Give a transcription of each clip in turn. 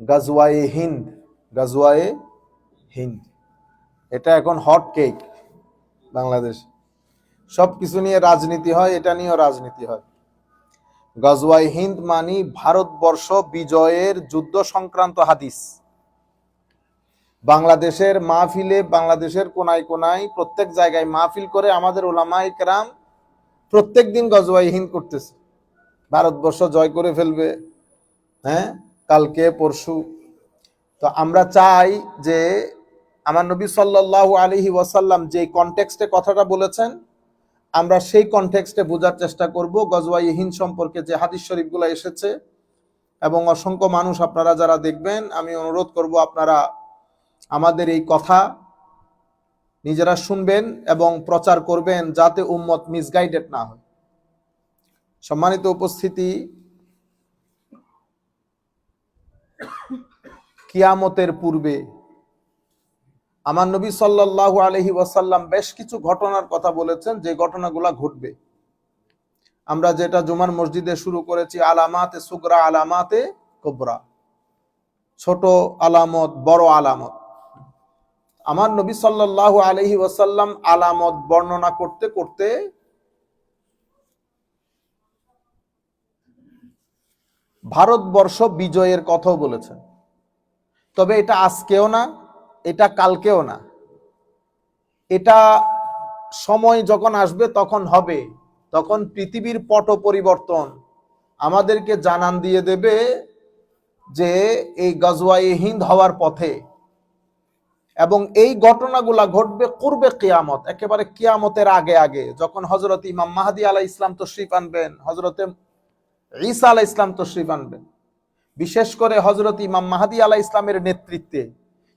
গাজওয়ায়ে হিন্দ গাজওয়ায়ে হিন্দ। এটা এখন hot cake Bangladesh. সব কিছু নিয়ে রাজনীতি হয়, এটা নিয়েও রাজনীতি হয়। গজওয়াই হিন্দ মানি ভারতবর্ষ বিজয়ের যুদ্ধ সংক্রান্ত হাদিস। বাংলাদেশের মাহফিলে বাংলাদেশের কোনায় কোনায় প্রত্যেক জায়গায় মাহফিল করে আমাদের ওলামাই কেরাম প্রত্যেক দিন গজওয়াই হিন্দ করতেছে। ভারতবর্ষ জয় করে ফেলবে হ্যাঁ? কালকে, পরশু। তো আমরা চাই যে আমার নবী সাল্লাল্লাহু আলাইহি ওয়াসাল্লাম যে কনটেক্সটে কথাটা বলেছেন, আমরা সেই কনটেক্সটে বোঝার চেষ্টা করব। গজওয়াই হিন্দ সম্পর্কে যে হাদিস শরীফগুলো এসেছে, এবং অসংখ্য মানুষ আপনারা যারা দেখবেন, আমি অনুরোধ করব আপনারা আমাদের এই কথা নিজেরা শুনবেন এবং প্রচার করবেন যাতে উম্মত মিসগাইডেড না হয়। সম্মানিত উপস্থিতি কিয়ামতের পূর্বে। আমার নবী সাল্লাল্লাহু আলহি ওয়াসাল্লাম বেশ কিছু ঘটনার কথা বলেছেন, যে ঘটনাগুলা ঘটবে। আমরা যেটা জুমার মসজিদে শুরু করেছি, আলামাতে সুগরা, আলামাতে কোবরা। ছোট আলামত, বড় আলামত। আমার নবী সাল্লাল্লাহু আলহি ওয়াসাল্লাম আলামত বর্ণনা করতে করতে ভারতবর্ষ বিজয়ের কথাও বলেছেন। তবে এটা আজকেও না, এটা কালকেও না। এটা সময় যখন আসবে তখন হবে, তখন পৃথিবীর পট পরিবর্তন আমাদেরকে জানান দিয়ে দেবে যে এই গজওয়াই হিন্দ হওয়ার পথে এবং এই ঘটনাগুলা ঘটবে করবে কিয়ামত, একেবারে কিয়ামতের আগে আগে, যখন হজরত ইমাম মাহাদি আলাহ ইসলাম তশরিফ আনবেন হজরতে ঈসা আলাহ ইসলাম তশরিফ আনবেন। বিশেষ করে হজরত ইমাম মাহাদি আলাহ ইসলামের নেতৃত্বে।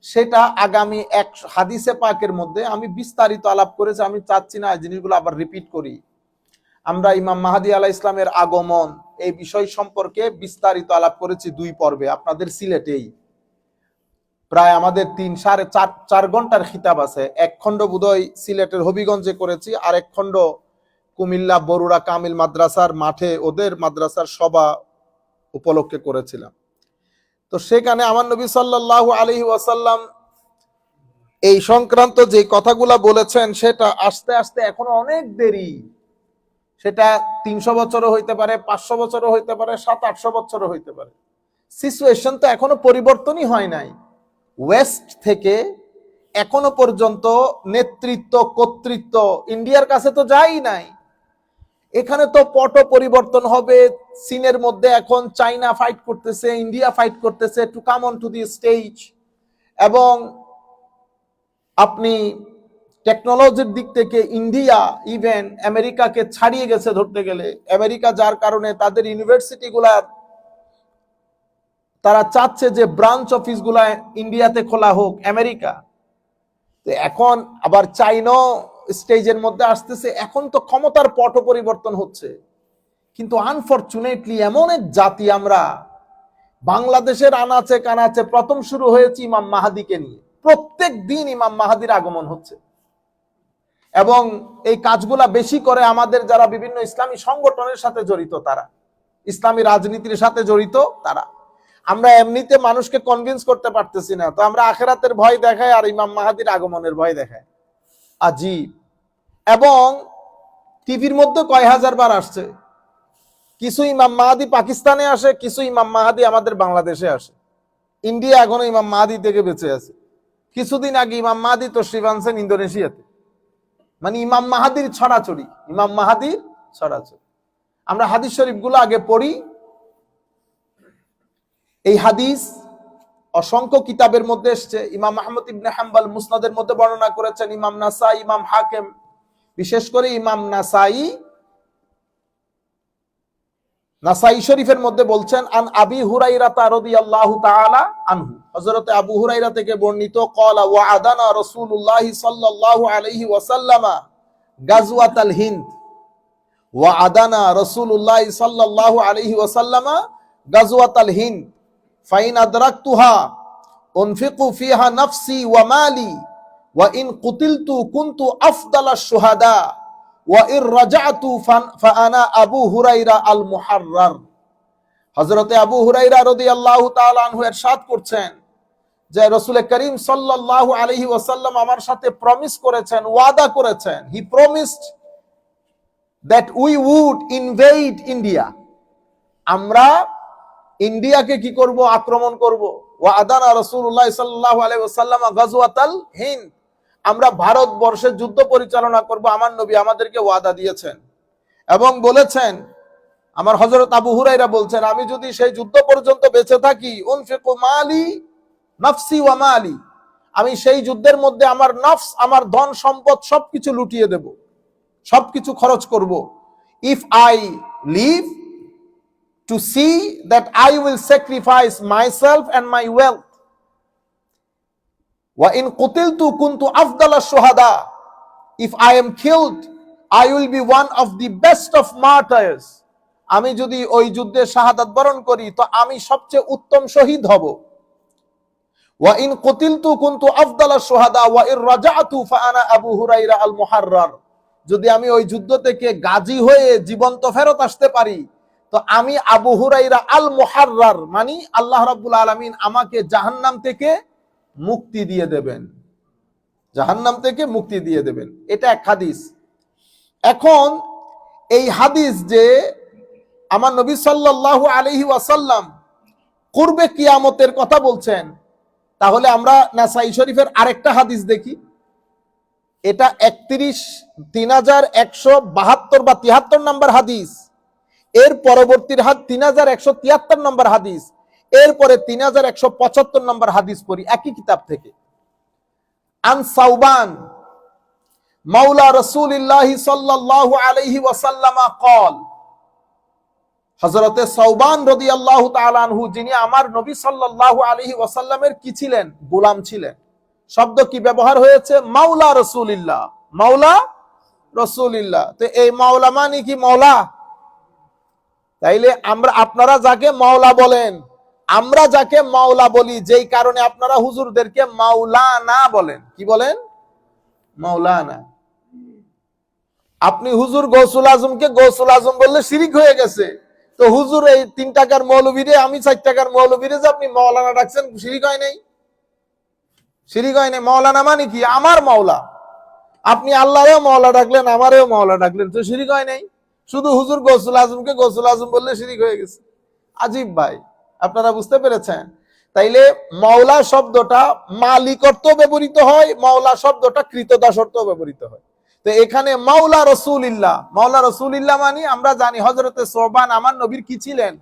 সেটা আগামী এক হাদিসে পাকের মধ্যে আমি বিস্তারিত আলাপ করেছি আমি চাচ্ছি না জিনিসগুলো আবার রিপিট করি। আমরা ইমাম মাহাদি আলাহ ইসলামের আগমন এই বিষয় সম্পর্কে বিস্তারিত আলাপ করেছি দুই পর্বে, আপনাদের সিলেটেই। প্রায় আমাদের তিন সাড়ে চার চার ঘণ্টার খিতাব আছে। এক খণ্ড বোধহয় সিলেটের হবিগঞ্জে করেছি আর এক খণ্ড কুমিল্লা, বরুড়া, কামিল মাদ্রাসার মাঠে ওদের মাদ্রাসার সভা উপলক্ষে করেছিলাম। তো সেখানে আমার নবী সাল্লাল্লাহু আলহি ওয়াসাল্লাম এই সংক্রান্ত যে কথাগুলা বলেছেন, সেটা আস্তে আস্তে এখনও অনেক দেরি। সেটা তিনশো বছরও হইতে পারে, পাঁচশো বছরও হইতে পারে, সাত, আটশো বছরও হইতে পারে। সিচুয়েশন তো এখনও পরিবর্তনই হয় নাই। ওয়েস্ট থেকে এখনও পর্যন্ত নেতৃত্ব, কর্তৃত্ব ইন্ডিয়ার কাছে তো যাই নাই। এখানে তো পট পরিবর্তন হবে। চীনের মধ্যে এখন চাইনা ফাইট করতেছে, ইন্ডিয়া ফাইট করতেছে to come on to the stage এবং আপনি টেকনোলজির দিক থেকে ইন্ডিয়া ইভেন আমেরিকাকে ছাড়িয়ে গেছে ধরতে গেলে। আমেরিকা যার কারণে তাদের ইউনিভার্সিটি গুলার তারা চাচ্ছে যে ব্রাঞ্চ অফিসগুলা ইন্ডিয়াতে খোলা হোক, আমেরিকা। এখন আবার চাইনাও স্টেজের মধ্যে আসতেছে, এখন তো ক্ষমতার পট পরিবর্তন হচ্ছে। কিন্তু আনফরচুনেটলি এমন এক জাতি আমরা, বাংলাদেশের আনাচে কানাচে প্রথম শুরু হয়েছে ইমাম মাহাদিকে নিয়ে। প্রত্যেক দিন ইমাম মাহাদির আগমন হচ্ছে। এবং এই কাজগুলা বেশি করে আমাদের যারা বিভিন্ন ইসলামী সংগঠনের সাথে জড়িত তারা, ইসলামী রাজনীতির সাথে জড়িত তারা। আমরা এমনিতে মানুষকে কনভিন্স করতে পারতেছি না, তো আমরা আখেরাতের ভয় দেখাই আর ইমাম মাহাদির আগমনের ভয় দেখাই। আজীব। এবং টিভির মধ্যে কয় হাজার বার আসছে। কিছু ইমাম মাহাদি পাকিস্তানে আসে, কিছু ইমাম মাহাদি আমাদের বাংলাদেশে আসে। ইন্ডিয়া এখনও ইমাম মাহাদি থেকে বেঁচে আছে। কিছুদিন আগে ইমাম মাহাদি তো আনছেন ইন্দোনেশিয়াতে। মানে ইমাম মাহাদির ছড়াছড়ি, ইমাম মাহাদির ছড়াছড়ি। আমরা হাদিস শরীফগুলো আগে পড়ি। এই হাদিস অসংখ্য কিতাবের মধ্যে এসছে। ইমাম মাহমুদ ইবনে হাম্বাল মুসনাদের মধ্যে বর্ণনা করেছেন, ইমাম নাসাই, ইমাম হাকেম। বিশেষ করে ইমাম নাসাই নাসাই শরীফের মধ্যে বলছেন, আন আবি হুরাইরা রাদিয়াল্লাহু তাআলা আনহু। হযরতে আবু হুরাইরা থেকে বর্ণিত, ক্বালা ওয়া আদানা রাসূলুল্লাহ সাল্লাল্লাহু আলাইহি ওয়াসাল্লামা গাজওয়াতাল হিন্দ। ওয়া আদানা রাসূলুল্লাহ সাল্লাল্লাহু আলাইহি ওয়াসাল্লামা গাজওয়াতাল হিন্দ। ফাইন আদরাকতুহা, উনফিকু ফিহা নাফসি ওয়া মালি, ওয়া ইন কুতিলতু কুনতু আফদালা শুহাদা, ওয়া ইর রাজাতু ফান- আবু হুরাইরা আল মুহাররার। হজরতে আবু হুরাইরা রদি আল্লাহ আনহু এরশাদ করছেন যে রসুল করিম সাল্লাল্লাহু আলাইহি ওয়াসাল্লাম আমার সাথে প্রমিস করেছেন, ওয়াদা করেছেন। He promised that we would invade India আমরা ইন্ডিয়াকে কি করব? আক্রমণ করব? ওয়াদানা রাসূলুল্লাহ সাল্লাল্লাহু আলাইহি ওয়াসাল্লাম গাজওয়াতাল হিন্দ। আমরা ভারতবর্ষে যুদ্ধ পরিচালনা করব, আমার নবী আমাদেরকে ওয়াদা দিয়েছেন। এবং বলেছেন, আমার হযরত আবু হুরাইরা বলছেন, আমি যদি সেই যুদ্ধ পর্যন্ত বেঁচে থাকি, উনফিকু মালি নফসি ওয়া মালি, আমি সেই যুদ্ধের মধ্যে আমার নফস, আমার ধন সম্পদ সবকিছু লুটিয়ে দেব, সবকিছু খরচ করব। If I live to see that I will sacrifice myself and my wealth. وَإِن قُتِلْتُ كُنْتُ أَفْضَلَ الشُّهَدَاءِ If I am killed, I will be one of the best of martyrs. আমি যদি ওই যুদ্ধে শাহাদাত বরণ করি তো আমি সবচেয়ে উত্তম শহীদ হব وَإِن قُتِلْتُ كُنْتُ أَفْضَلَ الشُّهَدَاءِ وَإِن رَجَعْتُ فَأَنَا أَبُو هُرَيْرَةَ الْمُحَرَّرُ যদি আমি ওই যুদ্ধ থেকে গাজী হয়ে জীবন্ত ফেরত আসতে পারি তো আমি আবু হুরাইরা আল মুহাররার মানে আল্লাহ রাব্বুল আলামিন আমাকে জাহান্নাম থেকে মুক্তি দিয়ে দেবেন। জাহান্নাম থেকে মুক্তি দিয়ে দেবেন। এটা এক হাদিস। এখন এই হাদিস যে আমার নবী সাল্লাল্লাহু আলাইহি ওয়াসাল্লাম পূর্বে কিয়ামতের কথা বলছেন, তাহলে আমরা নাসাই শরীফের আরেকটা হাদিস দেখি। এটা একত্রিশ, তিন হাজার একশো বাহাত্তর বা তিয়াত্তর নাম্বার হাদিস। এর পরবর্তীর হাত তিন হাজার একশো তিয়াত্তর নম্বর হাদিস, এরপরে তিন হাজার একশো পঁচাত্তর নম্বর হাদিস পড়ি একই কিতাব থেকে। আন সাউবান কল যিনি আমার নবী সাল্লাল্লাহু আলাইহি ওয়াসাল্লামের কি ছিলেন? গোলাম ছিলেন। শব্দ কি ব্যবহার হয়েছে? মাওলা রসুলিল্লাহ। মাওলা রসুলিল্লাহ। তো এই মাওলা মানে কি মাওলা? তাইলে আমরা, আপনারা যাকে মাওলা বলেন, আমরা যাকে মাওলা বলি, যেই কারণে আপনারা হুজুরদেরকে মাওলানা বলেন। কি বলেন? মাওলানা। আপনি হুজুর গৌসুল আজমকে, গৌসুল আজম বললে শিরিক হয়ে গেছে। তো হুজুর, এই তিন টাকার মৌলবীরে, আমি চার টাকার মৌলবীরে যে আপনি মাওলানা ডাকছেন, শিরিক হয় নাই? শিরিক হয় নাই। মাওলানা মানে কি? আমার মাওলা। আপনি আল্লাহরেও মাওলা ডাকলেন, আমারেও মাওলা ডাকলেন, তো শিরিক হয় নাই? শুধু হুজুর গৌসুল আজমকে গৌসুল আজম বললে শিরিক হয়ে গেছে। আজিব ভাই, আপনারা বুঝতে পেরেছেন? তাইলে মাওলা শব্দটা মালিকত্ব ব্যবহৃত হয়, মাওলা শব্দটা কৃতদাসত্ব ব্যবহৃত হয়। তো এখানে মাওলা রসুল রসুলিল্লাহ, মাওলা রসুলিল্লাহ মানে আমরা জানি হজরতে সোবান আমার নবীর কি ছিলেন?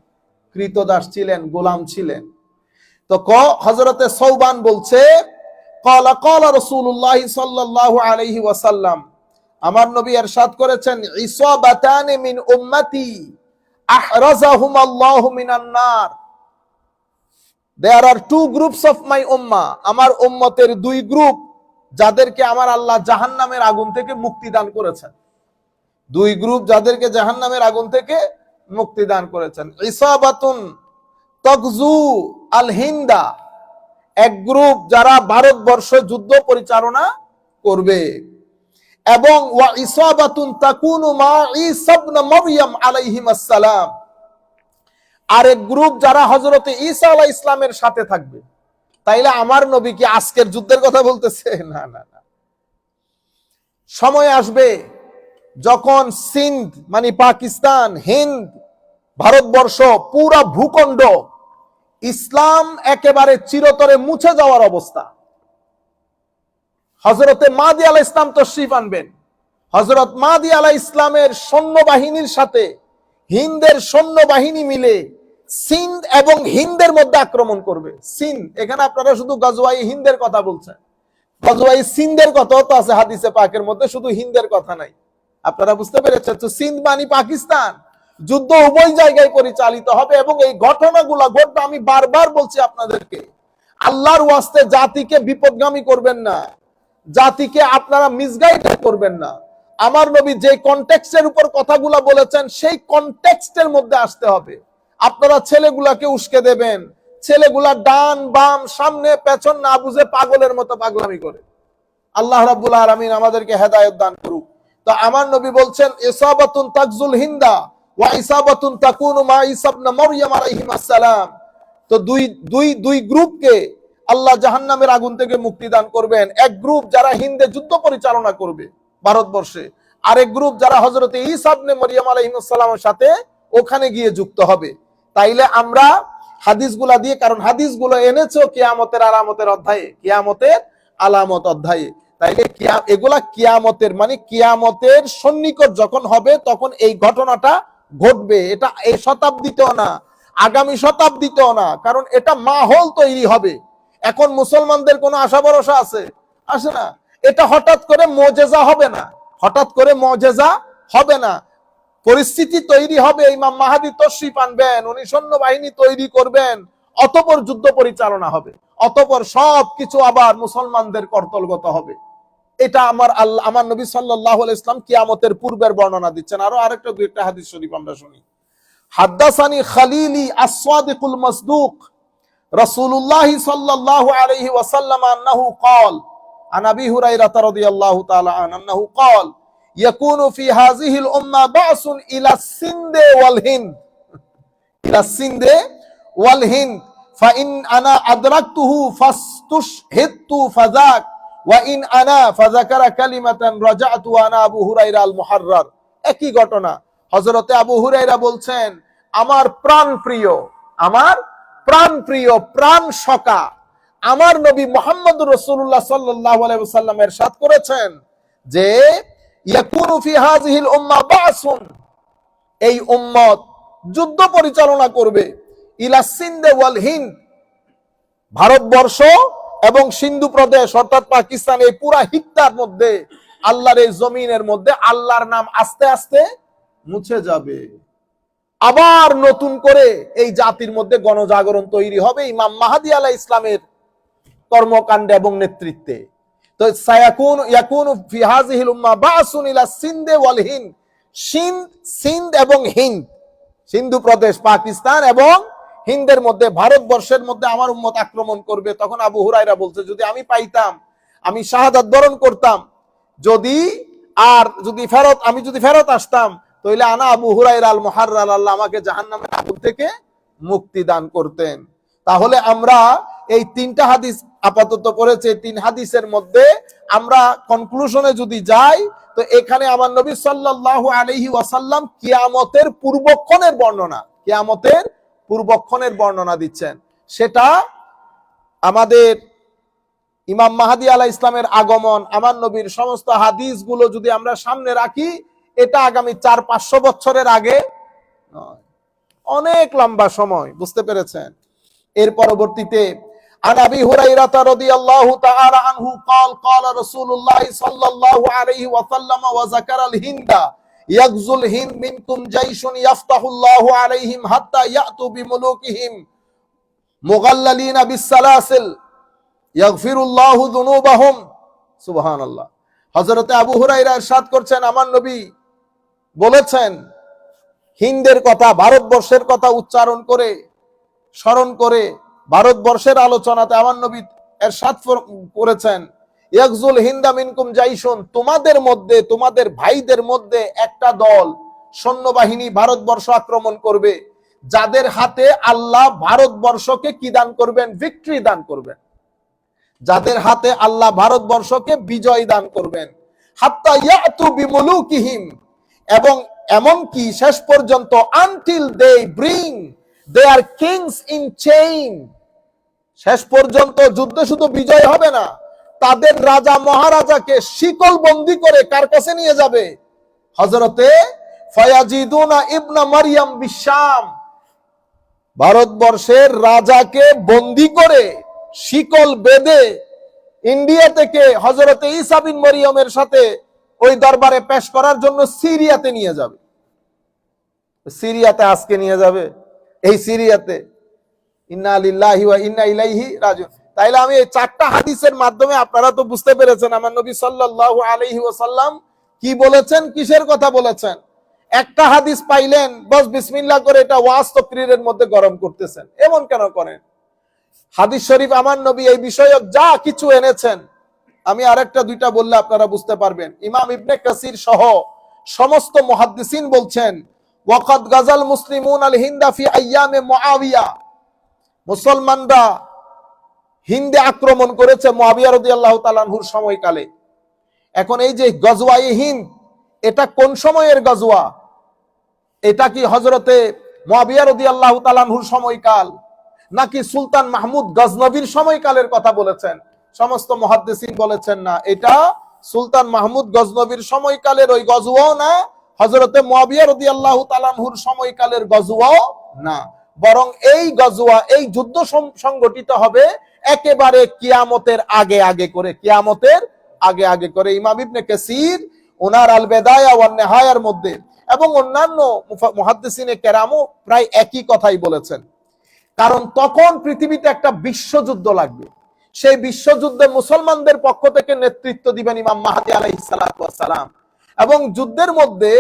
কৃতদাস ছিলেন, গোলাম ছিলেন। তো ক হজরতে সৌবান বলছে, কলা কলা রসুল্লাহ সাল্লাহ আলহি ওয়াসাল্লাম আমার নবী এরশাদ করেছেন, ইসাবাতান মিন উম্মতি আহরাজাহুম আল্লাহু মিনান নার। There are two groups of my উম্মা আমার উম্মতের দুই গ্রুপ যাদেরকে আমার আল্লাহ জাহান্নামের আগুন থেকে মুক্তি দান করেছেন। দুই গ্রুপ যাদেরকে জাহান্নামের আগুন থেকে মুক্তি দান করেছেন। ইসাবাতুন তকজু আল হিন্দা এক গ্রুপ যারা ভারতবর্ষ যুদ্ধ পরিচালনা করবে। এবং ওয়া ইসাবাতুন তাকুনু মা ঈসা ইবনে মারইয়াম আলাইহিম আসসালাম। আরেক গ্রুপ যারা হযরতে ঈসা আলাইহিস ইসলামের সাথে থাকবে। তাইলে আমার নবী কি আজকের যুদ্ধের কথা বলতেছে? না না না। সময় আসবে যখন সিন্ধ মানে পাকিস্তান, হিন্দ, ভারতবর্ষ পুরা ভূখণ্ড ইসলাম একেবারে চিরতরে মুছে যাওয়ার অবস্থা। হজরতে মাদি আলাহ ইসলাম তশরিফ আনবেন। হজরত মাদি আলা ইসলামের সৈন্যবাহিনীর সাথে হিন্দের সৈন্যবাহিনী মিলে সিন্ধ এবং হিন্দের মধ্যে আক্রমণ করবে। সিন্ধ, এখানে আপনারা শুধু গজওয়াই হিন্দের কথা বলছেন। গজওয়াই সিন্ধের কথাও তো আছে হাদিসে পাকের মধ্যে, শুধু হিন্দের কথা নাই। আপনারা বুঝতে পেরেছেন? তো সিন্ধ মানি পাকিস্তান। যুদ্ধ উভয় জায়গায় পরিচালিত হবে এবং এই ঘটনাগুলা ঘটবে। আমি বারবার বলছি আপনাদেরকে, আল্লাহর ওয়াস্তে জাতিকে বিপদগামী করবেন না। জাতিকে আপনারা মিসগাইড করবেন না। আমার নবী যে কনটেক্সটের উপর কথাগুলা বলেছেন, সেই কনটেক্সটের মধ্যে আসতে হবে। আপনারা ছেলেগুলাকে উস্কে দেবেন। ছেলেগুলা ডান, বাম, সামনে, পেছন না বুঝে পাগলের মতো পাগলামি করে। আল্লাহ রাব্বুল আলামিন আমাদেরকে হেদায়েত দান করুক। তো আমার নবী বলছেন, ইসাবাতুন তাকজুল হিন্দা ওয়া ইসাবাতুন তাকুনু মা ঈসা ইবনে মারইয়াম আলাইহিস সালাম তো দুই দুই দুই গ্রুপকে আল্লাহ জাহান্নামের আগুন থেকে মুক্তি দান করবেন। এক গ্রুপ যারা হিন্দে যুদ্ধ পরিচালনা করবে ভারতবর্ষে, আরেক গ্রুপ যারা হজরতে ইসাবনে মরিয়াম আলহিমের সাথে ওখানে গিয়ে যুক্ত হবে। তাইলে আমরা হাদিসগুলা দিয়ে, কারণ হাদিসগুলো এনেছো কিয়ামতের আলামতের অধ্যায়ে, কিয়ামতের আলামত অধ্যায়ে। তাইলে এগুলা কিয়ামতের মানে কিয়ামতের সন্নিকট যখন হবে, তখন এই ঘটনাটা ঘটবে। এটা এই শতাব্দীতেও না, আগামী শতাব্দীতেও না, কারণ এটা মাহল তৈরি হবে। এখন মুসলমানদের কোনো আশা ভরসা আছে? আসে না। এটা হঠাৎ করে মজেজা হবে না। হঠাৎ করে মজেজা হবে না। পরিস্থিতি তৈরি হবে। ইমাম মাহাদি তশরিফ আনবেন, উনি সৈন্যবাহিনী তৈরি করবেন, অতপর যুদ্ধ পরিচালনা হবে। অতপর সব কিছু আবার মুসলমানদের কর্তলগত হবে। এটা আমার আল্লাহ, আমার নবী সাল্লাহ ইসলাম কিয়ামতের পূর্বের বর্ণনা দিচ্ছেন। আরও আরেকটা দুই একটা হাদিস শরীফ আমরা শুনি। হাদ্দাসানি খালিলি আসওয়াদিকুল মাসদুক রাসূলুল্লাহ সাল্লাল্লাহু আলাইহি ওয়াসাল্লাম আন্নাহু قال عن ابي هريره رضي الله تعالى عنه انه قال يكون في هذه الامه بعث الى السند والهند الى السند والهند فان انا ادركته فاستشهدت فذاك وان انا فذكر كلمه رجعت وانا ابو هريره المحرر একই ঘটনা হযরতে আবু হুরায়রা বলছেন আমার প্রাণ প্রিয় আমার প্রাণ প্রিয়, প্রাণ সকা আমার নবী মোহাম্মদ রসুল্লাহ সাল্লাহ আলাইসাল্লাম এরশাদ করেছেন যে এই উম্মত যুদ্ধ পরিচালনা করবে। ইলা সিন্দে ওয়াল হিন্দ। ভারতবর্ষ এবং সিন্ধু প্রদেশ, অর্থাৎ পাকিস্তান, এই পুরা হিত্তার মধ্যে, আল্লাহর এই জমিনের মধ্যে আল্লাহর নাম আস্তে আস্তে মুছে যাবে। আবার নতুন করে এই জাতির মধ্যে গণজাগরণ তৈরি হবে ইমাম মাহাদি আলাহ ইসলামের কর্মকাণ্ডে এবং নেতৃত্বে। তো সায়াকুন, ইয়াকুন ফি হাযিহিল উম্মাহ বাসুন ইলা সিন্দে ওয়াল হিন্দ। সিন্ধ সিন্ধ এবং হিন্দ। সিন্ধু প্রদেশ, পাকিস্তান এবং হিন্দের মধ্যে, ভারতবর্ষের মধ্যে আমার উম্মত আক্রমণ করবে। তখন আবু হুরাইরা বলছে, যদি আমি পাইতাম, আমি শাহাদাত বরণ করতাম, যদি আর যদি ফেরত, আমি যদি ফেরত আসতাম তাহলে আনা আবু হুরাইরা আল মুহাররাল আল্লাহ আমাকে জাহান্নামের আগুন থেকে মুক্তি দান করতেন। তাহলে আমরা এই তিনটা হাদিস আপাতত করেছে তিন হাদিসের মধ্যে আমরা কনক্লুশনে যদি যাই, তো এখানে আমার নবী সাল্লাল্লাহু আলাইহি ওয়াসাল্লাম কিয়ামতের পূর্বক্ষণের বর্ণনা, কিয়ামতের পূর্বক্ষণের বর্ণনা দিচ্ছেন। সেটা আমাদের ইমাম মাহাদি আলাহ ইসলামের আগমন, আমার নবীর সমস্ত হাদিসগুলো যদি আমরা সামনে রাখি এটা আগামী চার পাঁচশো বছরের আগে নয়। অনেক লম্বা সময় বুঝতে পেরেছেন এর পরবর্তীতে عن ابي هريره رضي الله تعالى عنه قال قال رسول الله صلى الله عليه وسلم وذكر الهند يغزو الهند منكم جيش يفتح الله عليهم حتى ياتوا بملوكهم مغللين بالسلاسل يغفر الله ذنوبهم سبحان الله হযরতে আবু হুরায়রা ইরশাদ করছেন আমার নবী বলেছেন, হিন্দের কথা, ভারতবর্ষের কথা উচ্চারণ করে, স্মরণ করে, ভারতবর্ষের আলোচনাতে আমার নবী এর সাত করেছেন, ইয়াকজুল হিন্দা মিনকুম জাইশুন, তোমাদের মধ্যে, তোমাদের ভাইদের মধ্যে একটা দল, সৈন্যবাহিনী ভারতবর্ষ আক্রমণ করবে, যাদের হাতে আল্লাহ ভারতবর্ষকে কি দান করবেন? ভিক্টরি দান করবেন। যাদের হাতে আল্লাহ ভারতবর্ষকে বিজয় দান করবেন। হাত্তা ইয়াতু বিমুলুকিহিম এবং এমনকি শেষ পর্যন্ত until they bring they are kings in chain শেষ পর্যন্ত যুদ্ধ শুধু বিজয় হবে না, তাদের রাজা মহারাজাকে শিকল বন্দি করে কার কাছে নিয়ে যাবে? হজরতে ফয়াজিদুনা ইবনা মারিয়াম বিশ্বাম ভারতবর্ষের রাজাকে বন্দি করে শিকল বেঁধে ইন্ডিয়া থেকে হজরতে ইসাবিন মরিয়মের সাথে ওই দরবারে পেশ করার জন্য সিরিয়াতে নিয়ে যাবে। সিরিয়াতে আজকে নিয়ে যাবে। এই সিরিয়াতে। ইন্না লিল্লাহি ওয়া ইন্না ইলাইহি রাজিউন। তাইলে আমি এই চারটা হাদিসের মাধ্যমে আপনারা তো বুঝতে পেরেছেন আমার নবী সাল্লাল্লাহু আলাইহি ওয়াসাল্লাম কি বলেছেন, কিসের কথা বলেছেন? একটা হাদিস পাইলেন, বস বিসমিল্লাহ করে এটা ওয়াজ তকরিরের মধ্যে গরম করতেছেন। এমন কেন করেন? হাদিস শরীফ আমার নবী এই বিষয়ক যা কিছু এনেছেন আমি আরেকটা, দুইটা বললে আপনারা বুঝতে পারবেন। ইমাম ইবনে কাসির সহ সমস্ত মুহাদ্দিসিন বলছেন, ওয়াকাদ গাজাল মুসলিমুন আল হিন্দা ফি আইয়ামে মুআবিয়া। মুসলমানরা হিন্দে আক্রমণ করেছে মুআবিয়া রাদিয়াল্লাহু তাআলাহুর সময়কালে। এখন এই যে গজওয়া হিন্দ, এটা কোন সময়ের গজওয়া? এটা কি হজরতে মুআবিয়া রাদিয়াল্লাহু তাআলাহুর সময়কাল, নাকি সুলতান মাহমুদ গজনবীর সময়কালের কথা বলেছেন? সমস্ত মহাদ্দেসিন বলেছেন না। এটা সুলতান মাহমুদ গজনবীর সময়কালের ওই গজওয়াও না হজরতে মুয়াবিয়া রাদিয়াল্লাহু তাআলাহুর সময়কালের গজওয়াও না। বরং এই গজওয়া, এই যুদ্ধ সংগঠিত হবে একেবারে কিয়ামতের আগে আগে করে, কিয়ামতের আগে আগে করে। ইমাম ইবনে কাসির ওনার আল বেদায়া ওয়ান নেহায়ার মধ্যে এবং অন্যান্য মুহাদ্দিসিনে কেরামও প্রায় একই কথাই বলেছেন। কারণ তখন পৃথিবীতে একটা বিশ্বযুদ্ধ লাগবে। সেই বিশ্বযুদ্ধে মুসলমানদের পক্ষ থেকে নেতৃত্ব দিবেন ইমাম মাহাদি আলাইসালাম এবং যুদ্ধের মধ্যে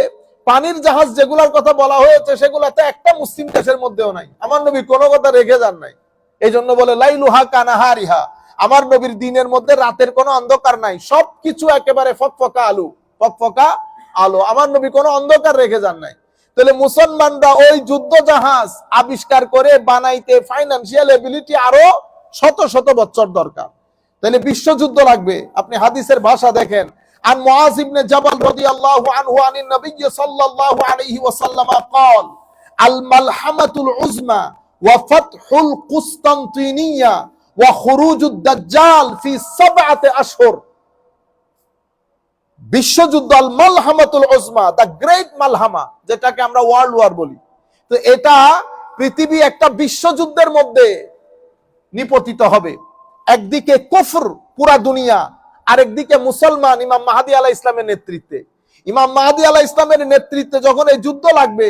পানির জাহাজ যেগুলোর কথা বলা হয়েছে, সেগুলাতে একটা মুসলিম দেশের মধ্যেও নাই। আমার নবী কোনো কথা রেখে যান নাই। এই জন্য বলে, লাইলুহা কানাহারিহা আমার নবীর দিনের মধ্যে রাতের কোনো অন্ধকার নাই। সবকিছু একেবারে ফকফকা আলু। ফকফকা আলো। আমার নবী কোনো অন্ধকার রেখে যান নাই। তাহলে মুসলমানরা ওই যুদ্ধ জাহাজ আবিষ্কার করে বানাইতে ফাইন্যান্সিয়াল এবিলিটি আরও শত শত বছর দরকার তাহলে বিশ্বযুদ্ধ লাগবে আপনি হাদিসের ভাষা দেখেন عن معاذ بن جبل رضي الله عنه عن النبي صلى الله عليه وسلم قال الملحمة العظمى وفتح القسطنطينية وخروج الدجال في سبعة أشهر বিশ্বযুদ্ধ আল মালহামাতুল ওজমা দ্য গ্রেট মালহামা যেটাকে আমরা ওয়ার্ল্ড ওয়ার বলি তো এটা পৃথিবী একটা বিশ্বযুদ্ধের মধ্যে নিপতিত হবে। একদিকে কুফর পুরা দুনিয়া, আরেকদিকে মুসলমান ইমাম মাহাদি আলাহ ইসলামের নেতৃত্বে। ইমাম মাহাদি আলাহ ইসলামের নেতৃত্বে যখন এই যুদ্ধ লাগবে,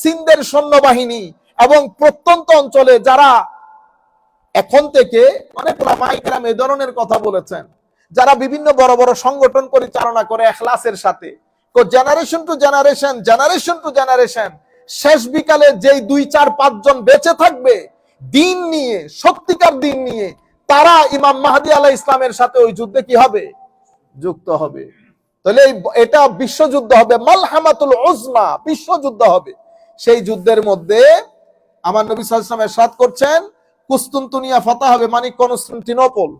সিন্ধের সৈন্যবাহিনী এবং প্রত্যন্ত অঞ্চলে যারা এখন থেকে অনেক রামাইকরাম এ ধরনের কথা বলেছেন, যারা বিভিন্ন বড় বড় সংগঠন পরিচালনা করে এখলাসের সাথে, তো generation to generation generation to generation শেষ বিকালে যেই দুই, চার, পাঁচজন বেঁচে থাকবে দিন নিয়ে, সত্যিকার দিন নিয়ে তারা ইমাম মাহাদি আলাহ ইসলামের সাথে ওই যুদ্ধে কি হবে? যুক্ত হবে। তাহলে এটা বিশ্বযুদ্ধ হবে। মালহামাতুল ওজমা বিশ্বযুদ্ধ হবে। সেই যুদ্ধের মধ্যে আমার নবী সাল্লামের সাথ করছেন, কুস্তুনতুনিয়া ফাতা হবে মানে কনস্টান্টিনোপল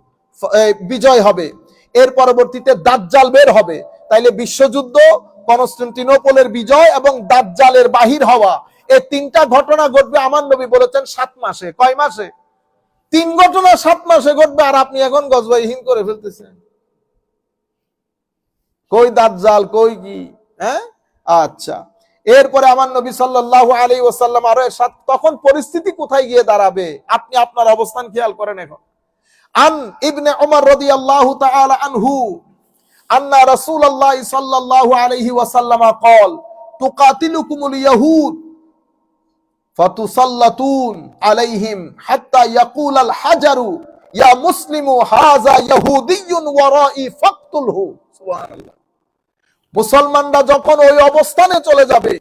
বিজয় হবে। এর পরবর্তীতে দাজ্জাল বের হবে। তাইলে বিশ্বযুদ্ধ, কনস্টান্টিনোপলের বিজয় এবং দাজ্জালের বাহির হওয়া এই তিনটা ঘটনা ঘটবে আমার নবী বলেছেন সাত মাসে। কয় মাসে? তিন ঘটনা সাত মাসে ঘটবে আর আপনি এখন গজবাইহীন করে ফেলতেছেন। কই দাজ্জাল, কই কি? হ্যাঁ? আচ্ছা। এরপরে আমার নবী সাল্লাহ আলী ওসাল্লাম আরও তখন পরিস্থিতি কোথায় গিয়ে দাঁড়াবে? আপনি আপনার অবস্থান খেয়াল করেন এখন। আন ইবনে ওমর রদি আল্লাহ আনহু, আন্না রসুল আল্লাহ সাল্লাহ আলহি ওয়াসাল্লামা কল, তুকাতিলুকুমুল ইয়াহুদ ফাতুসাল্লাতুন আলাইহিম হাত্তা ইয়াকুল আল হাজারু, ইয়া মুসলিমু হাযা ইয়াহুদিয়ুন ওয়ারাই ফাকতুলহু। সুবহানাল্লাহ। মুসলমানরা যখন ওই অবস্থানে চলে যাবে,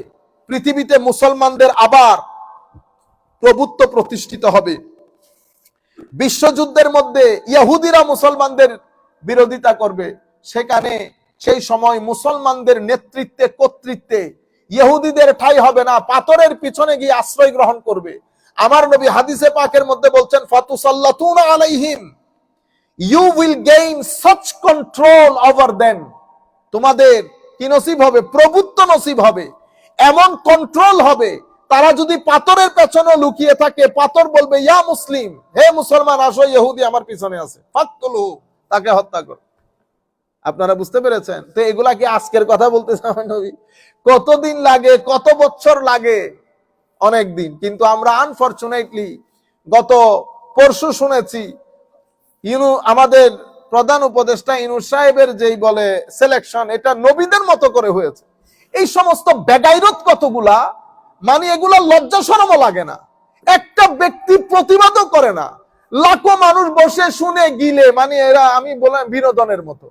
পৃথিবীতে মুসলমানদের আবার প্রভুত্ব প্রতিষ্ঠিত হবে। বিশ্বযুদ্ধের মধ্যে ইয়াহুদিরা মুসলমানদের বিরোধিতা করবে। সেখানে সেই সময় মুসলমানদের নেতৃত্বে, কর্তৃত্বে ইহুদিদের ঠাই হবে না, পাথরের পিছনে গিয়ে আশ্রয় গ্রহণ করবে। আমার নবী হাদিসে পাকের মধ্যে বলছেন, ফাতুসাল্লাতুনা আলাইহিম you will gain such control over them তোমাদের কি নসিব হবে? প্রভুত্ব নসিব হবে। এমন কন্ট্রোল হবে, তারা যদি পাথরের পেছনে লুকিয়ে থাকে, পাথর বলবে, ইয়া মুসলিম, হে মুসলমান, আসো, ইহুদি আমার পিছনে আছে। ফাকতুলু তাকে হত্যা কর। আপনারা বুঝতে পেরেছেন? তো এগুলা কি আজকের কথা বলতেছে আমার নবী? কতদিন লাগে, কত বছর লাগে? অনেক দিন কিন্তু আমরা আনফরচুনেটলি গত পরশু শুনেছি ইনু আমাদের প্রধান উপদেষ্টা ইনু সাহেবের যেই বলে সিলেকশন এটা নবীদের মতো করে হয়েছে। এই সমস্ত বেগাইরত কতগুলা মানে এগুলা লজ্জা সরমও লাগে না। একটা ব্যক্তি প্রতিবাদও করে না। লাখো মানুষ বসে শুনে গিলে মানে এরা, আমি বললাম বিনোদনের মতো।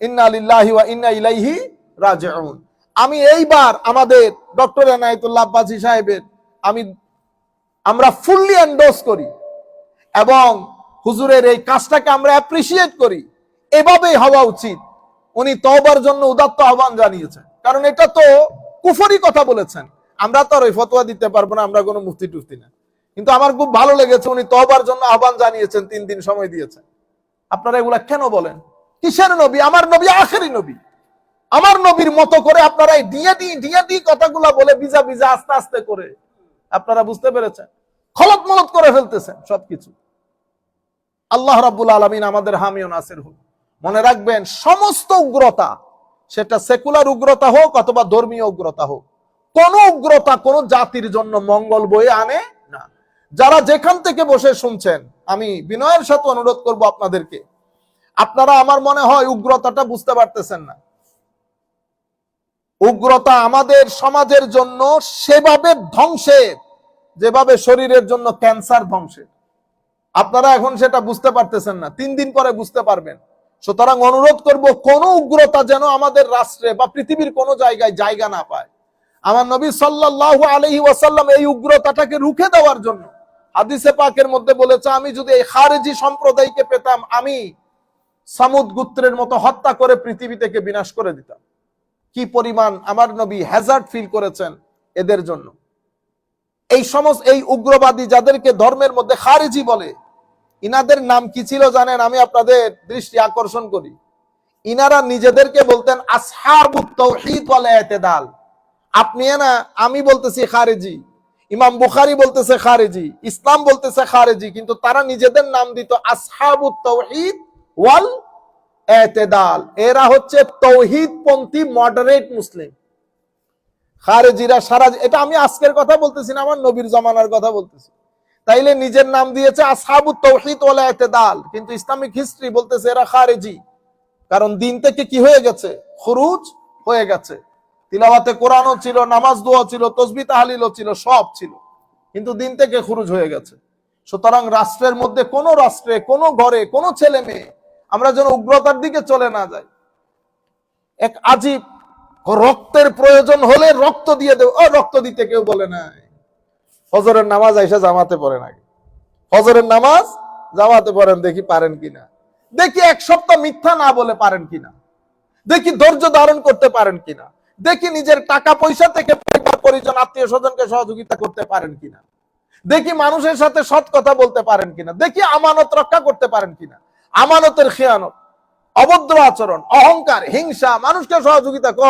ওয়া ইন্না ইলাইহি রাজিউন। আমি এইবার আমাদের ডক্টর এনায়েতুল্লাহ আব্বাসী সাহেবের, আমি, আমরা ফুললি এন্ডোর্স করি এবং হুজুরের এই কাজটাকে আমরা অ্যাপ্রিসিয়েট করি। এভাবেই হওয়া উচিত। উনি তওবার জন্য উদাত্ত আহ্বান জানিয়েছেন। কারণ এটা তো কুফরি কথা বলেছেন। আমরা তো আর ওই ফতোয়া দিতে পারব না, আমরা কোনো মুফতি টুফতি না। কিন্তু আমার খুব ভালো লেগেছে উনি তহবার জন্য আহ্বান জানিয়েছেন, তিন দিন সময় দিয়েছেন। আপনারা এগুলা কেন বলেন? কিসের নবী? আমার নবী আখেরি নবী। আমার নবীর মতো করে আপনারা এই দিয়ে দি দিয়ে দি কথাগুলা বলে বিজা বিজা আস্তে আস্তে করে আপনারা বুঝতে পেরেছেন? খলত মলত করে ফেলতেছেন সবকিছু। আল্লাহ রাব্বুল আলমিন আমাদের হামিও নাসির হোক। মনে রাখবেন, সমস্ত উগ্রতা, সেটা সেকুলার উগ্রতা হোক অথবা ধর্মীয় উগ্রতা হোক, কোন উগ্রতা কোন জাতির জন্য মঙ্গল বয়ে আনে না। যারা যেখান থেকে বসে শুনছেন, আমি বিনয়ের সাথে অনুরোধ করব আপনাদেরকে আপনারা আমার মনে হয় উগ্রতাটা বুঝতে পারতেছেন না। উগ্রতা আমাদের সমাজের জন্য সেভাবে ধ্বংসের, যেভাবে শরীরের জন্য ক্যান্সার ধ্বংসের। আপনারা এখন সেটা বুঝতে পারতেছেন না, তিন দিন পরে বুঝতে পারবেন। সুতরাং অনুরোধ করব, কোন উগ্রতা যেন আমাদের রাষ্ট্রে বা পৃথিবীর কোন জায়গায় জায়গা না পায়। আমার নবী সাল্লাল্লাহু আলাইহি ওয়াসাল্লাম এই উগ্রতাটাকে রুখে দেওয়ার জন্য হাদিসে পাকের মধ্যে বলেছে, আমি যদি এই খারেজি সম্প্রদায়কে পেতাম, আমি সামুদ গুত্রের মতো হত্যা করে পৃথিবী থেকে বিনাশ করে দিতাম। কি পরিমাণ আমার নবী হ্যাজার্ড ফিল করেছেন এদের জন্য। এই সমস্ত, এই উগ্রবাদী যাদেরকে ধর্মের মধ্যে খারেজি বলে, ইনাদের নাম কি ছিল জানেন? আমি আপনাদের দৃষ্টি আকর্ষণ করি। ইনারা নিজেদেরকে বলতেন, আসহাবুত তাওহীদ ওয়াল ইতিদাল আপনি না, আমি বলতেছি খারেজি, ইমাম বুখারি বলতেছে খারেজি, ইসলাম বলতেছে খারেজি, কিন্তু তারা নিজেদের নাম দিত, আসহাবুত ওয়াল এতেদাল। এরা হচ্ছে তৌহিদ পন্থী মডারেট মুসলিম। খারেজিরা সারা এটা আমি আজকের কথা বলতেছি না, আমার নবীর জমানার কথা বলতেছি। তাইলে নিজের নাম দিয়েছে আসহাবু তৌহিদ ওয়ালা এতেদাল। কিন্তু ইসলামিক হিস্ট্রি বলতেছে এরা খারেজি। কারণ দিন থেকে কি হয়ে গেছে? খরুজ হয়ে গেছে। তিলাওয়াতে কোরআনও ছিল, নামাজ দোয়া ছিল, তসবি তাহালিলও ছিল, সব ছিল। কিন্তু দিন থেকে খুরুজ হয়ে গেছে। সুতরাং রাষ্ট্রের মধ্যে কোন রাষ্ট্রে, কোন ঘরে, কোন ছেলে মেয়ে আমরা যেন উগ্রতার দিকে চলে না যাই। এক আজীব রক্তের প্রয়োজন হলে রক্ত দিয়ে দেব। ও, রক্ত দিতে কেউ বলে না ফজরের নামাজ আইসা জামাতে পড়েন আগে ফজরের নামাজ জামাতে পড়েন, দেখি পারেন কিনা। দেখি এক সপ্তাহ মিথ্যা না বলে পারেন কিনা। দেখি ধৈর্য ধারণ করতে পারেন কিনা। দেখি নিজের টাকা পয়সা থেকে পরিবার, পরিজন, আত্মীয় স্বজনকে সহযোগিতা করতে পারেন কিনা। দেখি মানুষের সাথে সৎ কথা বলতে পারেন কিনা। দেখি আমানত রক্ষা করতে পারেন কিনা। আমানতের খেয়ানত, অভদ্র আচরণ, অহংকার, হিংসা, মানুষকে সহযোগিতা ক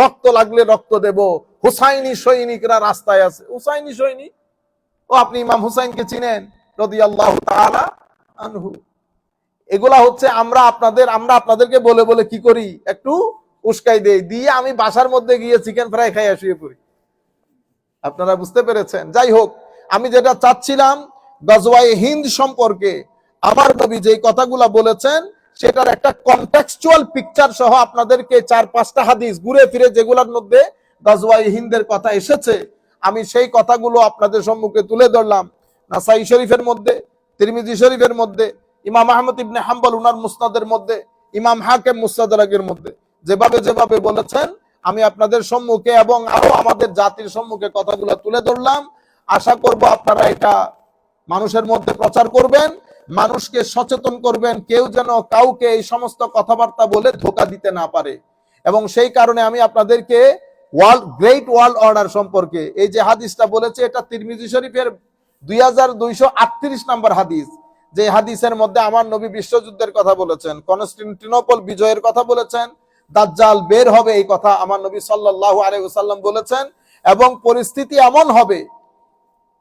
রক্ত লাগলে রক্ত দেব। হুসাইনি সৈনিকরা রাস্তায় আছে। হুসাইনি সৈনিক? ও, আপনি ইমাম হুসাইনকে চিনেন? রদি আল্লাহ আনহু। এগুলা হচ্ছে আমরা আপনাদের, আমরা আপনাদেরকে বলে বলে কি করি? একটু উস্কাই দেই। দিয়ে আমি বাসার মধ্যে গিয়ে চিকেন ফ্রাই খাইয়া শুয়ে পড়ি। আপনারা বুঝতে পেরেছেন? যাই হোক, আমি যেটা চাচ্ছিলাম গজওয়াই হিন্দ সম্পর্কে আমার নবী যে কথাগুলা বলেছেন, সেটার একটা কনটেক্সচুয়াল পিকচার সহ আপনাদেরকে চার পাঁচটা হাদিস ঘুরে ফিরে যেগুলোর মধ্যে গজওয়াই হিন্দের কথা এসেছে, আমি সেই কথাগুলো আপনাদের সম্মুখে তুলে ধরলাম। নাসাই শরীফের মধ্যে, তিরমিজি শরীফের মধ্যে, ইমাম আহমদ ইবনে হাম্বল উনার মুস্তাদের মধ্যে, ইমাম হাকেম মুস্তাদারাগের মধ্যে। যেভাবে যেভাবে বলেছেন, আমি আপনাদের সম্মুখে এবং আরও আমাদের জাতির সম্মুখে কথাগুলো তুলে ধরলাম। আশা করব আপনারা এটা মানুষের মধ্যে প্রচার করবেন। মানুষকে সচেতন করবেন, কেউ যেন কাউকে এই সমস্ত কথাবার্তা বলে ধোকা দিতে না পারে। এবং সেই কারণে আমি আপনাদেরকে ওয়ার্ল্ড, গ্রেট ওয়ার্ল্ড অর্ডার সম্পর্কে, এই যে হাদিসটা বলেছে, এটা তিরমিজি শরীফের দুই হাজার দুইশো আটত্রিশ নম্বর হাদিস। যে হাদিসের মধ্যে আমার নবী বিশ্বযুদ্ধের কথা বলেছেন, কনস্টিনটিনোপল বিজয়ের কথা বলেছেন, দাজ্জাল বের হবে এই কথা আমার নবী সাল্লাল্লাহু আলাইহি ওয়াসাল্লাম বলেছেন, এবং পরিস্থিতি এমন হবে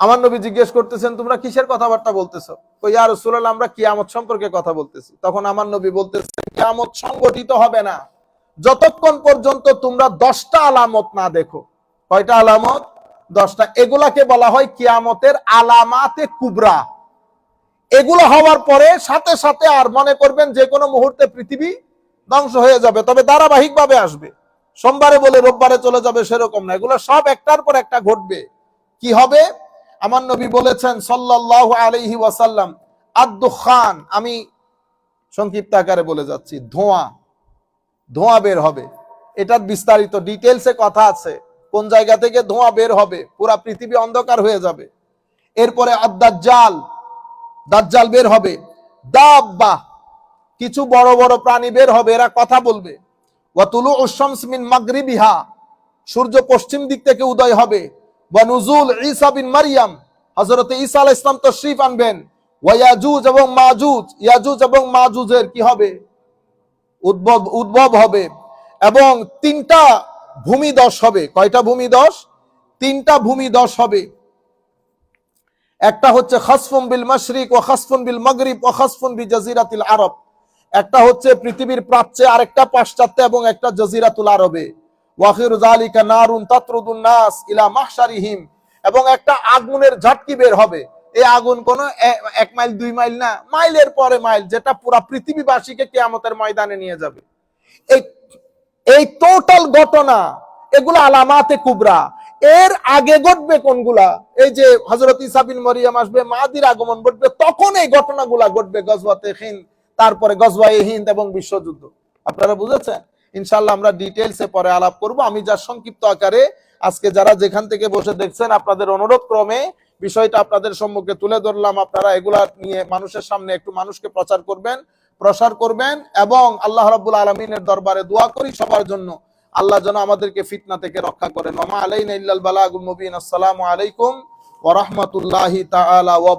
আমার নবী জিজ্ঞেস করতেছেন, তোমরা কিসের কথাবার্তা বলতেছো? ইয়া রাসূলুল্লাহ, আমরা কিয়ামত সম্পর্কে কথা বলতেছি। তখন আমার নবী বলতেছে কিয়ামত সংগঠিত হবে না। যতক্ষণ পর্যন্ত তোমরা দশটা আলামত না দেখো। কয়টা আলামত? দশটা। এগুলাকে বলা হয় কিয়ামতের আলামাতে কুবরা। এগুলো হওয়ার পরে সাথে সাথে আর মনে করবেন যে কোনো মুহূর্তে পৃথিবী ধ্বংস হয়ে যাবে, তবে ধারাবাহিক ভাবে আসবে। সোমবারে বলে রোববারে চলে যাবে সেরকম না। এগুলো সব একটার পর একটা ঘটবে। কি হবে? আমার নবী বলেছেন, সাল্লাল্লাহু আলাইহি ওয়াসাল্লাম আদুখান আমি সংক্ষিপ্ত আকারে বলে যাচ্ছি, ধোঁয়া ধোঁয়া বের হবে। এটার বিস্তারিত ডিটেলসে কথা আছে, কোন জায়গা থেকে ধোঁয়া বের হবে, পুরা পৃথিবী অন্ধকার হয়ে যাবে। এরপরে আদাজ্জাল দাজ্জাল বের হবে, দাব্বা, কিছু বড় বড় প্রাণী বের হবে, এরা কথা বলবে। ওয়াতুলু উশামস মিন মাগরিবিহা, সূর্য পশ্চিম দিক থেকে উদয় হবে। ওয়া নুজুল ঈসা বিন মারিয়াম। হযরত ঈসা আলাইহিস সালাম তশরীফ আনবেন। ওয়া ইয়াজুজ এবং মাজুজ, ইয়াজুজ এবং মাজুজের কি হবে? উদ্ভব উদ্ভব হবে। এবং তিনটা ভূমিদশ হবে। কয়টা ভূমিদশ? তিনটা ভূমিদশ হবে। একটা হচ্ছে খাসফুন বিল মাশরিক ও খাসফুন বিল মাগরিব ও খাসফুন বি জাজিরাতিল আরব। একটা হচ্ছে পৃথিবীর প্রাচ্যে আরেকটা পাশ্চাত্যে এবং একটা জাজিরাতুল আরবে। জালিকা নারুন তাতরুদুন নাস ইলা মাহশারিহিম। এবং একটা আগুনের বের হবে। এই আগুন কোন এক মাইল, দুই মাইল না, মাইলের পরে মাইল, যেটা পৃথিবীবাসীকে ময়দানে নিয়ে যাবে। এই এই টোটাল ঘটনা, এগুলো আলামাতে কুবরা। এর আগে ঘটবে কোনগুলা? এই যে হজরত ইসাবিন মরিয়াম আসবে মাদির আগমন ঘটবে, তখন এই ঘটনাগুলা ঘটবে গজওয়াতে হিন্দ, তারপরে গজওয়ায়ে হিন্দ এবং বিশ্বযুদ্ধ। আপনারা বুঝেছেন? ইনশাল্লাহ আমরা ডিটেলসে পরে আলাপ করব। আমি যা সংক্ষিপ্ত আকারে আজকে যারা যেখান থেকে বসে দেখছেন, আপনাদের অনুরোধ ক্রমে বিষয়টা আপনাদের সম্মুখে তুলে ধরলাম। আপনারা এগুলা নিয়ে মানুষের সামনে একটু মানুষকে প্রচার করবেন, প্রসার করবেন এবং আল্লাহ রাব্বুল আলমিনের দরবারে দোয়া করি সবার জন্য। আল্লাহ যেন আমাদেরকে ফিতনা থেকে রক্ষা করেন। ওমা আলাইনা ইল্লাল বালাগুল মুবিন। আসসালামু আলাইকুম ওয়া রাহমাতুল্লাহি তাআলা ওয়া